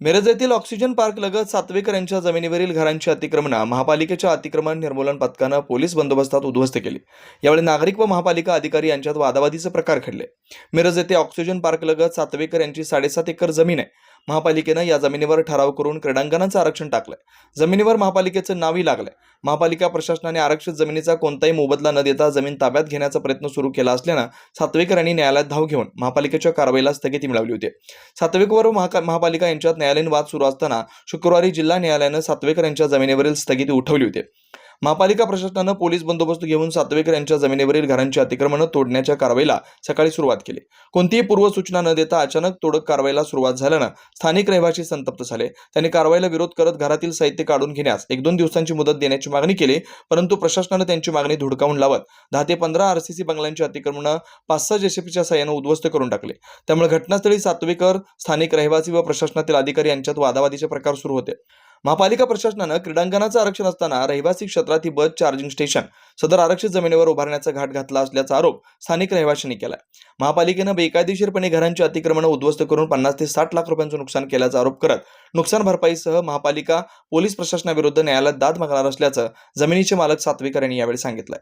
मिरज येथील oxygen park लगत सातवेकर यांच्या जमिनीवरील घरांची अतिक्रमणं महापालिकेच्या अतिक्रमण निर्मूलन पथकानं पोलीस बंदोबस्तात उद्ध्वस्त केली. यावेळी नागरिक व महापालिका अधिकारी यांच्यात वादावादीचे प्रकार घडले. मिरज येथे ऑक्सिजन पार्क लगत सातवेकर यांची साडेसात एकर जमीन आहे. महापालिकेनं या जमिनीवर ठराव करून क्रीडांगणाचं आरक्षण टाकलंय. जमिनीवर महापालिकेचं नावही लागलंय. महापालिका प्रशासनाने आरक्षित जमिनीचा कोणताही मोबदला न देता जमीन ताब्यात घेण्याचा प्रयत्न सुरू केला असल्यानं सातवेकर यांनी न्यायालयात धाव घेऊन महापालिकेच्या कारवाईला स्थगिती मिळवली होती. सातवेकर महाका- महापालिका यांच्यात न्यायालयीन वाद सुरू असताना शुक्रवारी जिल्हा न्यायालयानं सातवेकर यांच्या जमिनीवरील स्थगिती उठवली होती. महापालिका प्रशासनानं पोलीस बंदोबस्त घेऊन सातवेकर यांच्या जमिनीवरील घरांची अतिक्रमणं तोडण्याच्या कारवाईला सकाळी सुरुवात केली. कोणतीही पूर्वसूचना न देता अचानक तोडक कारवाईला सुरुवात झाल्यानं स्थानिक रहिवासी संतप्त झाले. त्यांनी कारवाईला विरोध करत घरातील साहित्य काढून घेण्यास एक दोन दिवसांची मुदत देण्याची मागणी केली परंतु प्रशासनानं त्यांची मागणी धुडकावून लावत दहा ते पंधरा आरसीसी बंगल्यांची अतिक्रमणं पाच सहा जेसीपीच्या साह्यानं उद्ध्वस्त करून टाकले. त्यामुळे घटनास्थळी सातवेकर स्थानिक रहिवासी व प्रशासनातील अधिकारी यांच्यात वादावादीचे प्रकार सुरू होते. महापालिका प्रशासनानं क्रीडांगणाचं आरक्षण असताना रहिवासी क्षेत्रात ही बस चार्जिंग स्टेशन सदर आरक्षित जमिनीवर उभारण्याचा घाट घातला असल्याचा आरोप स्थानिक रहिवाशांनी केलाय. महापालिकेनं बेकायदेशीरपणे घरांची अतिक्रमणं उद्ध्वस्त करून पन्नास ते साठ लाख रुपयांचं नुकसान केल्याचा आरोप करत नुकसान भरपाईसह महापालिका पोलीस प्रशासनाविरुद्ध न्यायालयात दाद मागणार असल्याचं जमिनीचे मालक सातवेकर यांनी यावेळी सांगितलंय.